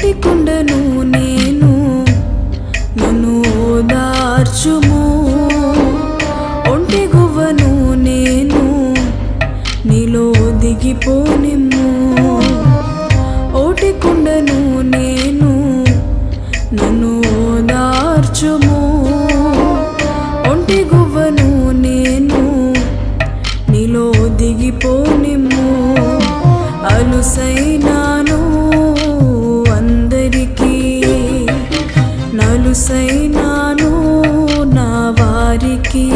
ఓటి కుండను నేను నన్ను ఓదార్చుము. ఒంటి గువ్వను నేను నీలో దిగిపోనిమ్ము. ఓటి కుండను నేను నన్ను ఓదార్చుము. ఒంటి గువ్వను నేను నీలో దిగిపోనిమ్ము. అలుసై అలుసైనాను నా వారికి.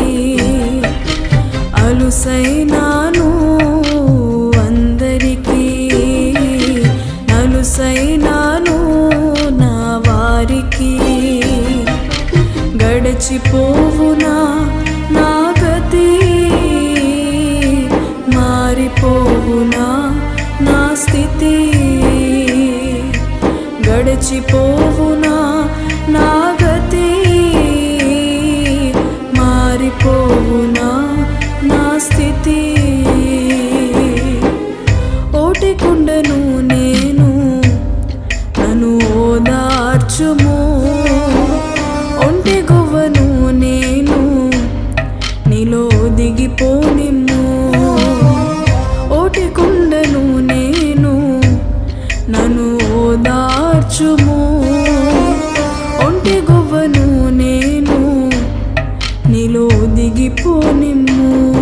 అలుసైనాను అందరికీ. నలుసైనాను నా వారికి. గడచిపోవునా నా గతి? మారిపోవునా నా స్థితి? గడచిపోవునా పెట్టుకుండను నేను నన్ను ఓదార్చుము. ఒంటి గువ్వను నేను నీలో దిగిపోనిమ్ము. ఓటికుండను నేను నన్ను ఓదార్చుము. ఒంటి గువ్వను నేను నీలో దిగిపోనిమ్ము.